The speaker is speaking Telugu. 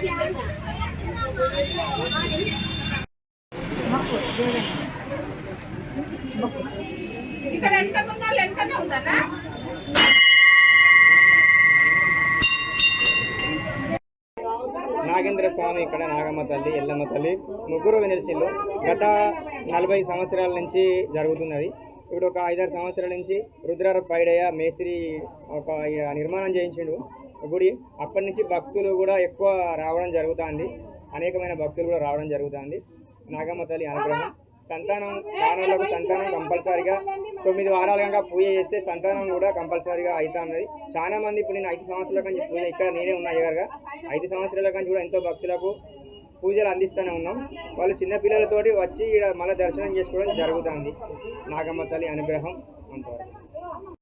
Yeah. ఇక్కడ ఉందన్నా? నాగేంద్ర స్వామి ఇక్కడ నాగమ్మ తల్లి ఎల్లమ్మ తల్లి ముగ్గురు వెనర్చిలో గత నలభై సంవత్సరాల నుంచి జరుగుతున్నది. ఇప్పుడు ఒక ఐదారు సంవత్సరాల నుంచి రుద్రార పైడయ్య మేస్త్రి ఒక నిర్మాణం చేయించిండు గుడి. అప్పటి నుంచి భక్తులు కూడా ఎక్కువ రావడం జరుగుతుంది. అనేకమైన భక్తులు కూడా రావడం జరుగుతుంది. నాగమ్మ తల్లి అనుగ్రహం. సంతానం కానులకు సంతానం కంపల్సరిగా తొమ్మిది వారాల కనుక పూజ చేస్తే సంతానం కూడా కంపల్సరిగా అవుతా ఉన్నది. చాలా మంది ఇప్పుడు నేను ఐదు సంవత్సరాల కంచి పూజ ఇక్కడ నేనే ఉన్నా అయ్యగారుగా. ఐదు సంవత్సరాల కంచి కూడా ఎంతో భక్తులకు పూజలు అందిస్తూనే ఉన్నాం. వాళ్ళు చిన్న పిల్లలతోటి వచ్చి ఇక్కడ మళ్ళీ దర్శనం చేసుకోవడం జరుగుతుంది. నాగమ్మ తల్లి అనుగ్రహం అంతవరకు.